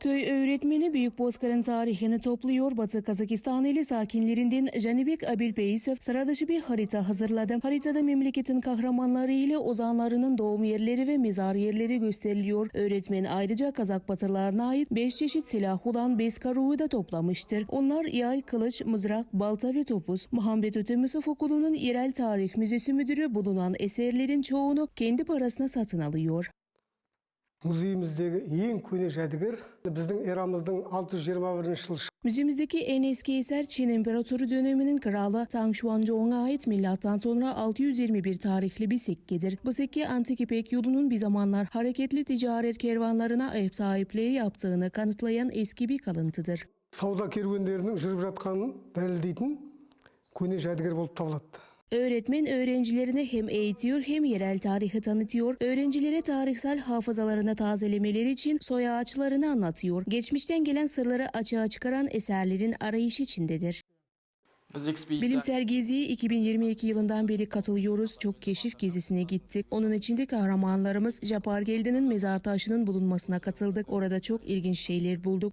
Köy öğretmeni Büyük Bozkır'ın tarihini topluyor. Batı Kazakistanlı sakinlerinden Canibek Abil Beyisov sıradışı bir harita hazırladı. Haritada memleketin kahramanları ile ozanlarının doğum yerleri ve mezar yerleri gösteriliyor. Öğretmen ayrıca Kazak batırlarına ait 5 çeşit silah olan Beskaru'yu da toplamıştır. Onlar yay, kılıç, mızrak, balta ve topuz. Muhammed Ötemüsuf Okulu'nun yerel tarih müzesi müdürü bulunan eserlerin çoğunu kendi parasına satın alıyor музейіміздегі ең көне жәдігер біздің эрамыздың 621 жылы Müzemizdeki en eski eser Çin İmparatoru döneminin kralı Tang Xuanzong'a ait milattan sonra 621 tarihli bir sekkedir. Bu sekke antik İpek yolunun bir zamanlar hareketli ticaret kervanlarına ev sahipliği yaptığını kanıtlayan eski bir kalıntıdır. сауда керуендерінің жүріп жатқанын дәлелдейтін көне жәдігер болып табылады Öğretmen öğrencilerine hem eğitiyor hem yerel tarihi tanıtıyor. Öğrencilere tarihsel hafızalarını tazelemeleri için soy ağaçlarını anlatıyor. Geçmişten gelen sırları açığa çıkaran eserlerin arayış içindedir. Bilimsel geziye 2022 yılından beri katılıyoruz. Çok keşif gezisine gittik. Onun içinde kahramanlarımız Japar Geldi'nin mezar taşının bulunmasına katıldık. Orada çok ilginç şeyler bulduk.